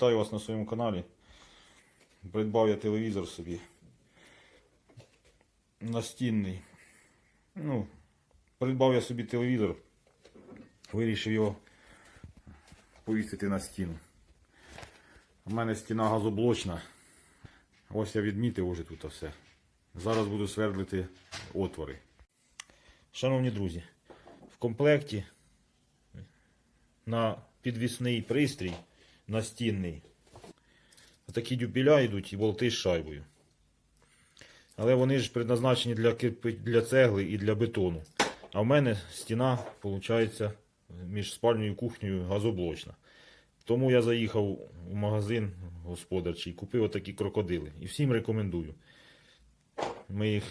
Вітаю вас на своєму каналі. Придбав я телевізор собі. Настінний. Ну, придбав я собі телевізор. Вирішив його повісити на стіну. У мене стіна газоблочна. Ось я відмітив уже тут все. Зараз буду свердлити отвори. Шановні друзі, в комплекті на підвісний пристрій настінний. Такі дюбеля йдуть і болти з шайбою. Але вони ж предназначені для, для цегли і для бетону. А в мене стіна, виходить, між спальнею і кухнею газоблочна. Тому я заїхав у магазин господарчий, купив отакі крокодили. І всім рекомендую. Ми їх,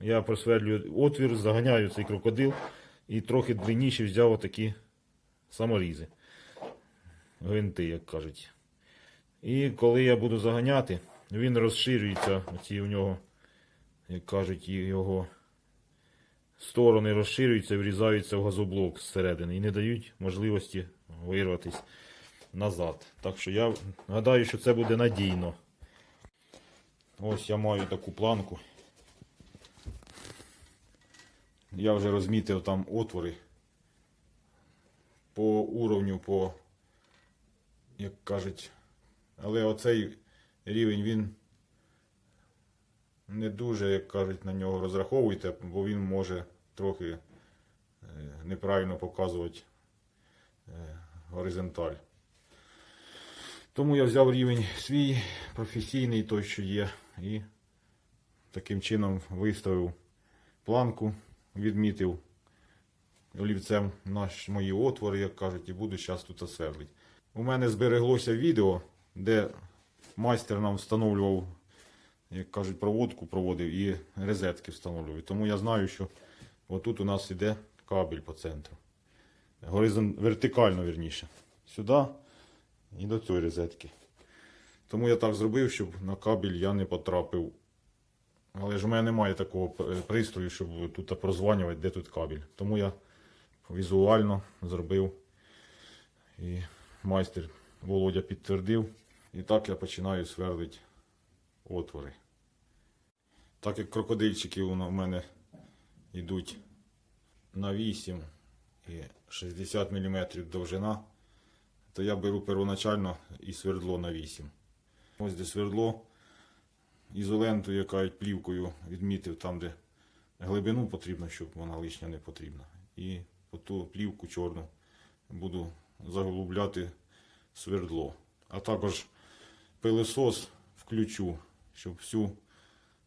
я просверлюю отвір, заганяю цей крокодил і трохи длинніші взяв отакі саморізи. Гвинти, як кажуть. І коли я буду заганяти, він розширюється, оці у нього, як кажуть, його сторони розширюються, врізаються в газоблок зсередини і не дають можливості вирватися назад. Так що я гадаю, що це буде надійно. Ось я маю таку планку. Я вже розмітив там отвори по уровню, по, як кажуть, але оцей рівень він не дуже, як кажуть, на нього розраховуйте, бо він може трохи е, неправильно показувати е, горизонталь. Тому я взяв рівень свій, професійний, той, що є, і таким чином виставив планку, відмітив олівцем наш, мої отвори, як кажуть, і буду зараз тут осверлити. У мене збереглося відео, де майстер нам встановлював, як кажуть, проводку проводив і розетки встановлював. Тому я знаю, що отут у нас іде кабель по центру. Горизон... Вертикально, вірніше. Сюди і до цієї розетки. Тому я так зробив, щоб на кабель я не потрапив. Але ж у мене немає такого е, пристрою, щоб тут прозванювати, де тут кабель. Тому я візуально зробив. І майстер Володя підтвердив. І так я починаю сверлити отвори. Так як крокодильчики у мене йдуть на 8 і 60 мм довжина, то я беру первоначально і свердло на 8. Ось де свердло. Ізолентою, яка плівкою відмітив там, де глибину потрібно, щоб вона лишня не потрібна. І по ту плівку чорну буду заглубляти свердло. А також пилесос включу, щоб всю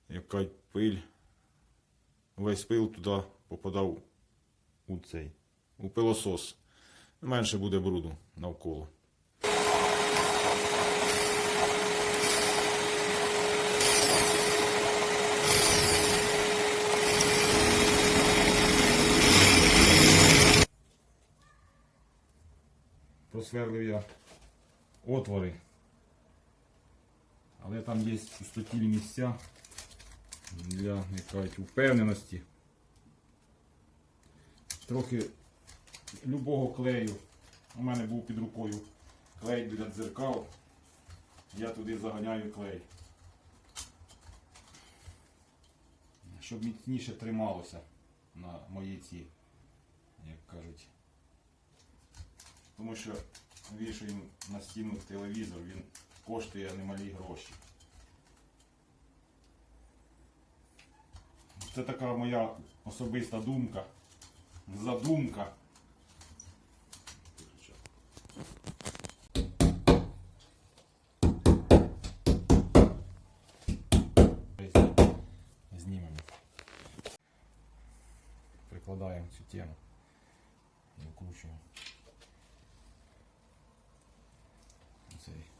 яка пиль, весь пил туди попадав у цей, у пилосос. Менше буде бруду навколо. Просверлив я отвори. Але там є пустотільні місця для кажуть, впевненості. Трохи любого клею. У мене був під рукою клей для дзеркал. Я туди заганяю клей. Щоб міцніше трималося на моїй ці, як кажуть. Тому що вішаємо на стіну телевізор, він коштує немалі гроші. Це така моя особиста думка, задумка. Знімемо. Прикладаємо цю тему і вкручуємо. Цей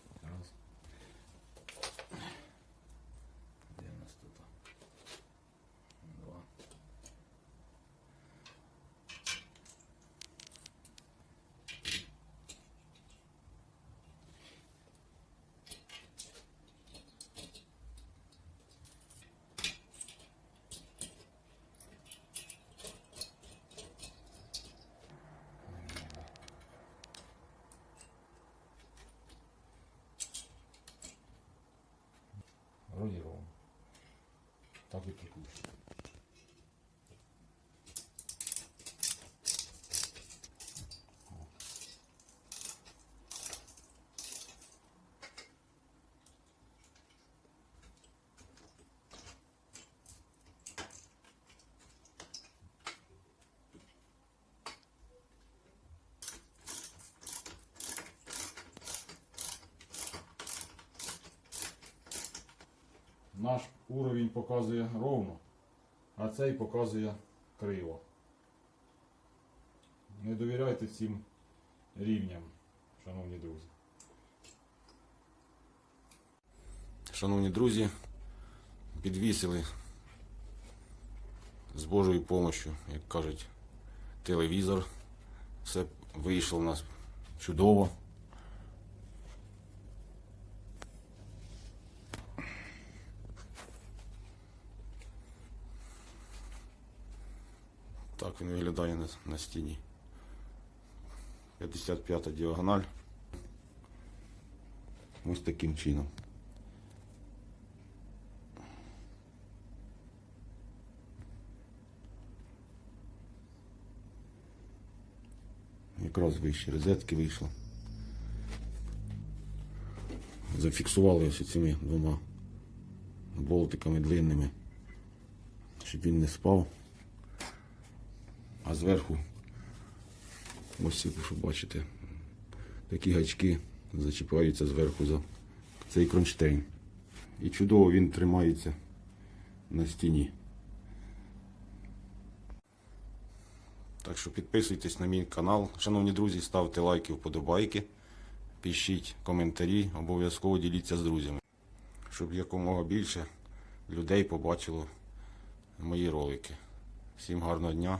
вроді ровно. Так і прикручую. Наш уровень показує ровно, а цей показує криво. Не довіряйте цим рівням, шановні друзі. Шановні друзі, підвісили з Божою допомогою, як кажуть, телевізор. Все вийшло у нас чудово. Так він виглядає на, на стіні. 55 діагональ. Ось таким чином. Якраз вище розетки вийшло. Зафіксували ось цими двома болтиками длинними, щоб він не спав. А зверху, ось що бачите, такі гачки зачіпаються зверху за цей кронштейн. І чудово він тримається на стіні. Так що підписуйтесь на мій канал. Шановні друзі, ставте лайки, вподобайки, пишіть коментарі, обов'язково діліться з друзями, щоб якомога більше людей побачило мої ролики. Всім гарного дня.